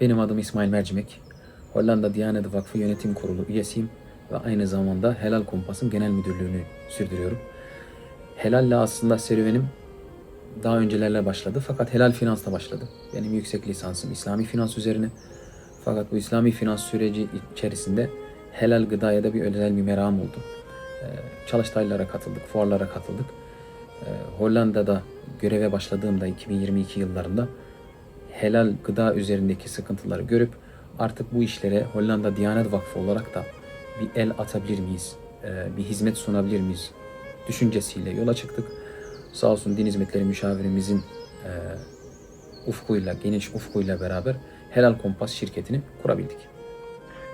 Benim adım İsmail Mercimek. Hollanda Diyanet Vakfı Yönetim Kurulu üyesiyim ve aynı zamanda Helal Kompas'ın genel müdürlüğünü sürdürüyorum. Helal'le aslında serüvenim daha öncelerle başladı fakat helal finansta başladı. Benim yüksek lisansım İslami finans üzerine. Fakat bu İslami finans süreci içerisinde helal gıdaya da bir özel bir merakım oldu. Ee, Çalıştaylara katıldık, fuarlara katıldık. Ee, Hollanda'da göreve başladığımda 2022 yıllarında helal gıda üzerindeki sıkıntıları görüp artık bu işlere Hollanda Diyanet Vakfı olarak da bir el atabilir miyiz, Ee, bir hizmet sunabilir miyiz düşüncesiyle yola çıktık. Sağ olsun din hizmetleri müşavirimizin e, ufkuyla, geniş ufkuyla beraber Helal Kompas şirketini kurabildik.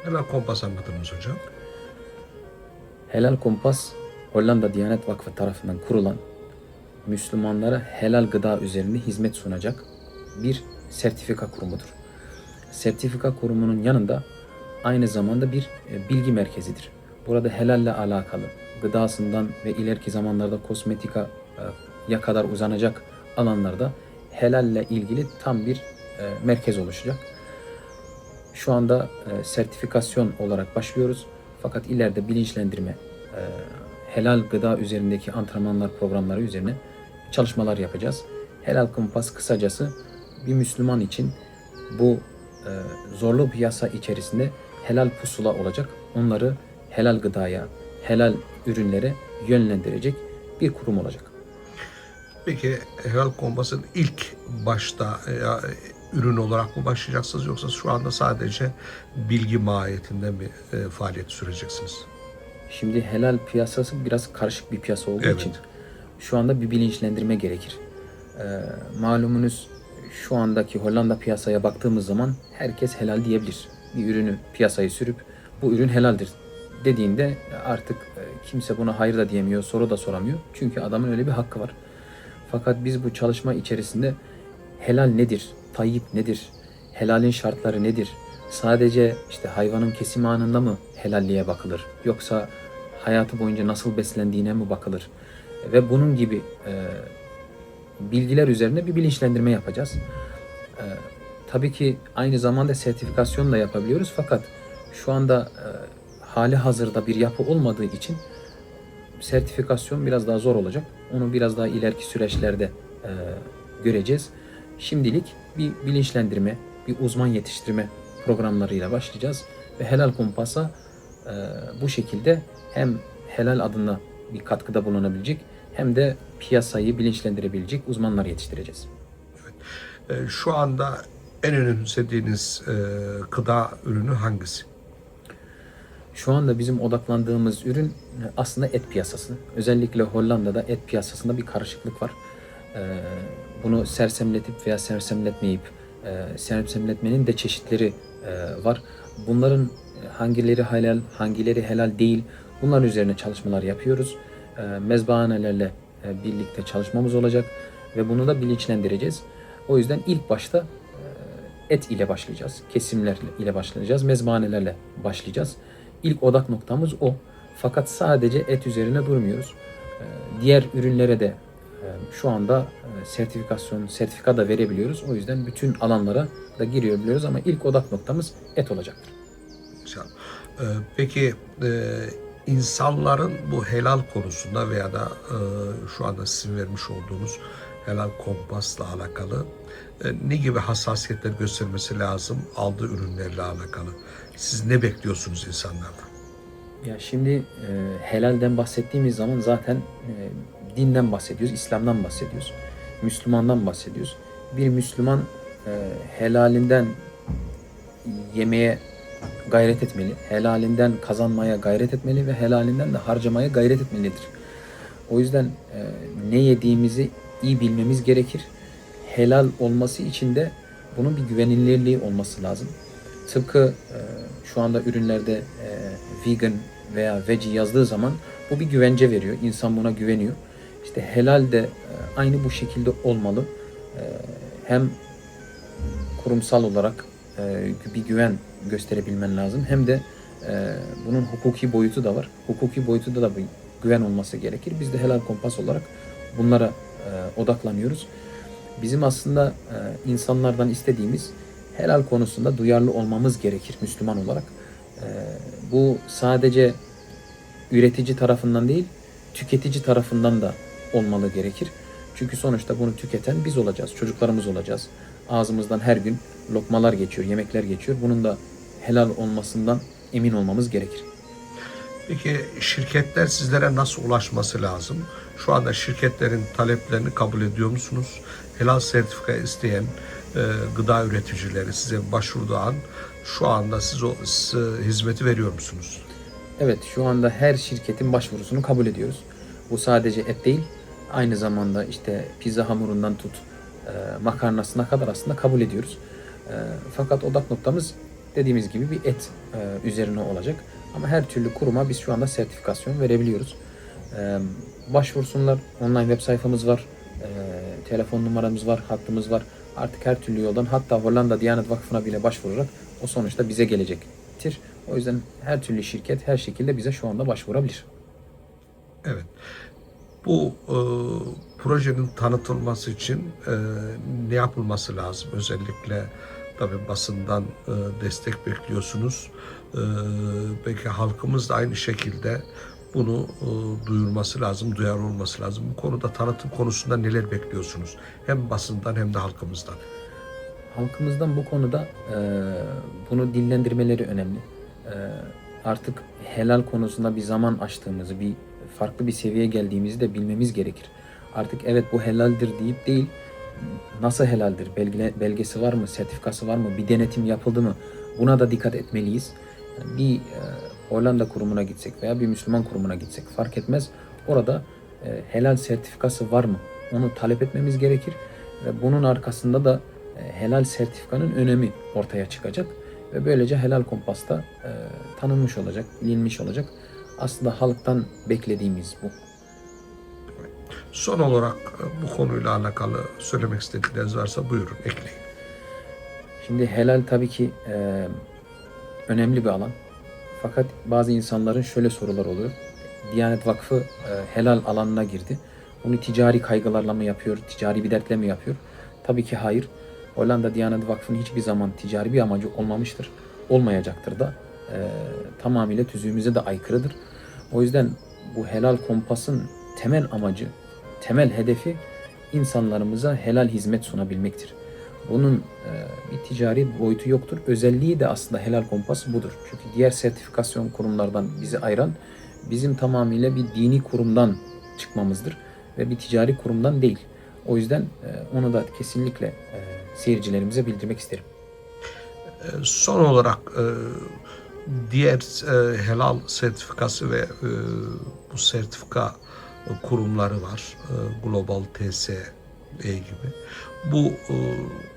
Helal kompas anlatınız hocam. Helal Kompas, Hollanda Diyanet Vakfı tarafından kurulan Müslümanlara helal gıda üzerinde hizmet sunacak bir sertifika kurumudur. Sertifika kurumunun yanında aynı zamanda bir e, bilgi merkezidir. Burada helalle alakalı gıdasından ve ileriki zamanlarda kozmetika e, ya kadar uzanacak alanlarda helalle ilgili tam bir e, merkez oluşacak. Şu anda sertifikasyon olarak başlıyoruz. Fakat ileride bilinçlendirme, helal gıda üzerindeki antrenmanlar programları üzerine çalışmalar yapacağız. Helal Kompas kısacası bir Müslüman için bu e, zorlu piyasa içerisinde helal pusula olacak. Onları helal gıdaya, helal ürünlere yönlendirecek bir kurum olacak. Peki helal kompasın ilk başta e, ya, ürün olarak mı başlayacaksınız yoksa şu anda sadece bilgi mahiyetinde mi e, faaliyet süreceksiniz? Şimdi helal piyasası biraz karışık bir piyasa olduğu Evet. için şu anda bir bilinçlendirme gerekir. Ee, malumunuz şu andaki Hollanda piyasaya baktığımız zaman herkes helal diyebilir. Bir ürünü piyasaya sürüp bu ürün helaldir dediğinde artık e, kimse buna hayır da diyemiyor, soru da soramıyor. Çünkü adamın öyle bir hakkı var. Fakat biz bu çalışma içerisinde helal nedir? Tayyip nedir? Helalin şartları nedir? Sadece işte hayvanın kesim anında mı helalliğe bakılır? Yoksa hayatı boyunca nasıl beslendiğine mi bakılır? Ve bunun gibi e, bilgiler üzerine bir bilinçlendirme yapacağız. E, tabii ki aynı zamanda sertifikasyon da yapabiliyoruz fakat şu anda e, hali hazırda bir yapı olmadığı için sertifikasyon biraz daha zor olacak. Onu biraz daha ileriki süreçlerde e, göreceğiz. Şimdilik bir bilinçlendirme, bir uzman yetiştirme programlarıyla başlayacağız ve Helal Kompas'a e, bu şekilde hem helal adına bir katkıda bulunabilecek hem de piyasayı bilinçlendirebilecek uzmanlar yetiştireceğiz. E, şu anda en önemsediğiniz e, gıda ürünü hangisi? Şu anda bizim odaklandığımız ürün aslında et piyasası. Özellikle Hollanda'da et piyasasında bir karışıklık var. Ee, Bunu sersemletip veya sersemletmeyip, e, sersemletmenin de çeşitleri e, var. Bunların hangileri helal, hangileri helal değil, bunlar üzerine çalışmalar yapıyoruz. Ee, Mezbahanelerle e, birlikte çalışmamız olacak ve bunu da bilinçlendireceğiz. O yüzden ilk başta e, et ile başlayacağız. Kesimler ile başlayacağız. Mezbahanelerle başlayacağız. İlk odak noktamız o. Fakat sadece et üzerine durmuyoruz. Diğer ürünlere de e, şu anda e, sertifikasyon, sertifika da verebiliyoruz. O yüzden bütün alanlara da giriyor biliyoruz ama ilk odak noktamız et olacaktır. E, peki e, insanların bu helal konusunda veya da e, şu anda sizin vermiş olduğunuz helal kompasla alakalı e, ne gibi hassasiyetler göstermesi lazım aldığı ürünlerle alakalı? Siz ne bekliyorsunuz insanlardan? Ya şimdi e, helalden bahsettiğimiz zaman zaten e, dinden bahsediyoruz, İslam'dan bahsediyoruz, Müslümandan bahsediyoruz. Bir Müslüman e, helalinden yemeye gayret etmeli, helalinden kazanmaya gayret etmeli ve helalinden de harcamaya gayret etmelidir. O yüzden e, ne yediğimizi iyi bilmemiz gerekir. Helal olması için de bunun bir güvenilirliği olması lazım. Tıpkı e, şu anda ürünlerde e, vegan veya veggie yazdığı zaman bu bir güvence veriyor. İnsan buna güveniyor. İşte helal de e, aynı bu şekilde olmalı. E, hem kurumsal olarak e, bir güven gösterebilmen lazım. Hem de e, bunun hukuki boyutu da var. Hukuki boyutu da bir güven olması gerekir. Biz de helal kompas olarak bunlara e, odaklanıyoruz. Bizim aslında e, insanlardan istediğimiz helal konusunda duyarlı olmamız gerekir Müslüman olarak. Ee, bu sadece üretici tarafından değil, tüketici tarafından da olmalı gerekir. Çünkü sonuçta bunu tüketen biz olacağız, çocuklarımız olacağız. Ağzımızdan her gün lokmalar geçiyor, yemekler geçiyor. Bunun da helal olmasından emin olmamız gerekir. Peki şirketler sizlere nasıl ulaşması lazım? Şu anda şirketlerin taleplerini kabul ediyor musunuz? Helal sertifika isteyen e, gıda üreticileri size başvurduğu an şu anda siz o siz, hizmeti veriyor musunuz? Evet, şu anda her şirketin başvurusunu kabul ediyoruz. Bu sadece et değil, aynı zamanda işte pizza hamurundan tut, e, makarnasına kadar aslında kabul ediyoruz. E, fakat odak noktamız dediğimiz gibi bir et e, üzerine olacak. Ama her türlü kuruma biz şu anda sertifikasyon verebiliyoruz. E, başvursunlar, online web sayfamız var, e, telefon numaramız var, hattımız var. Artık her türlü yoldan hatta Hollanda Diyanet Vakfı'na bile başvurarak o sonuçta bize gelecektir. O yüzden her türlü şirket her şekilde bize şu anda başvurabilir. Evet. Bu e, projenin tanıtılması için e, ne yapılması lazım? Özellikle tabii basından e, destek bekliyorsunuz. E, belki halkımız da aynı şekilde bunu e, duyurması lazım, duyar olması lazım. Bu konuda tanıtım konusunda neler bekliyorsunuz? Hem basından hem de halkımızdan. Halkımızdan bu konuda e, bunu dillendirmeleri önemli. E, artık helal konusunda bir zaman aştığımızı, bir farklı bir seviyeye geldiğimizi de bilmemiz gerekir. Artık evet bu helaldir deyip değil, nasıl helaldir, belge, belgesi var mı, sertifikası var mı, bir denetim yapıldı mı buna da dikkat etmeliyiz. Bir e, Hollanda kurumuna gitsek veya bir Müslüman kurumuna gitsek fark etmez. Orada e, helal sertifikası var mı onu talep etmemiz gerekir ve bunun arkasında da e, helal sertifikanın önemi ortaya çıkacak ve böylece helal kompas da e, tanınmış olacak, bilinmiş olacak. Aslında halktan beklediğimiz bu. Son olarak e, bu konuyla alakalı söylemek istedikleriniz varsa buyurun ekleyin. Şimdi helal tabii ki e, önemli bir alan. Fakat bazı insanların şöyle sorular oluyor. Diyanet Vakfı e, helal alanına girdi. Bunu ticari kaygılarla mı yapıyor, ticari bir dertle mi yapıyor? Tabii ki hayır. Hollanda Diyanet Vakfı'nın hiçbir zaman ticari bir amacı olmamıştır. Olmayacaktır da. E, tamamıyla tüzüğümüze de aykırıdır. O yüzden bu helal kompasın temel amacı, temel hedefi insanlarımıza helal hizmet sunabilmektir. Bunun e, bir ticari boyutu yoktur. Özelliği de aslında helal kompas budur. Çünkü diğer sertifikasyon kurumlardan bizi ayıran bizim tamamıyla bir dini kurumdan çıkmamızdır ve bir ticari kurumdan değil. O yüzden e, onu da kesinlikle e, seyircilerimize bildirmek isterim. Son olarak diğer helal sertifikası ve bu sertifika kurumları var. E, Global TSE gibi. Bu, e,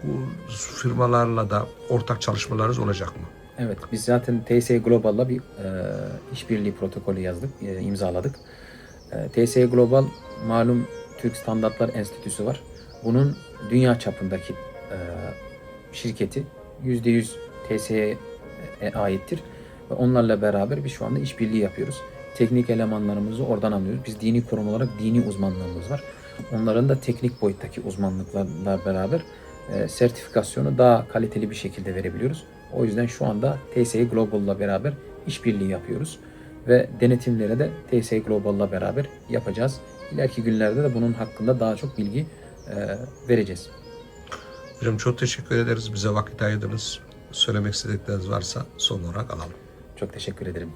bu firmalarla da ortak çalışmalarınız olacak mı? Evet, biz zaten TSE Global'la bir e, işbirliği protokolü yazdık, e, imzaladık. E, TSE Global malum Türk Standartlar Enstitüsü var. Bunun dünya çapındaki e, şirketi %100 TSE'ye e, aittir. Ve onlarla beraber biz şu anda işbirliği yapıyoruz. Teknik elemanlarımızı oradan alıyoruz. Biz dini kurum olarak dini uzmanlığımız var. Onların da teknik boyuttaki uzmanlıklarla beraber e, sertifikasyonu daha kaliteli bir şekilde verebiliyoruz. O yüzden şu anda TSE Global'la beraber işbirliği yapıyoruz ve denetimlere de TSE Global'la beraber yapacağız. İleriki günlerde de bunun hakkında daha çok bilgi e, vereceğiz. Hocam çok teşekkür ederiz. Bize vakit ayırdınız. Söylemek istedikleriniz varsa son olarak alalım. Çok teşekkür ederim.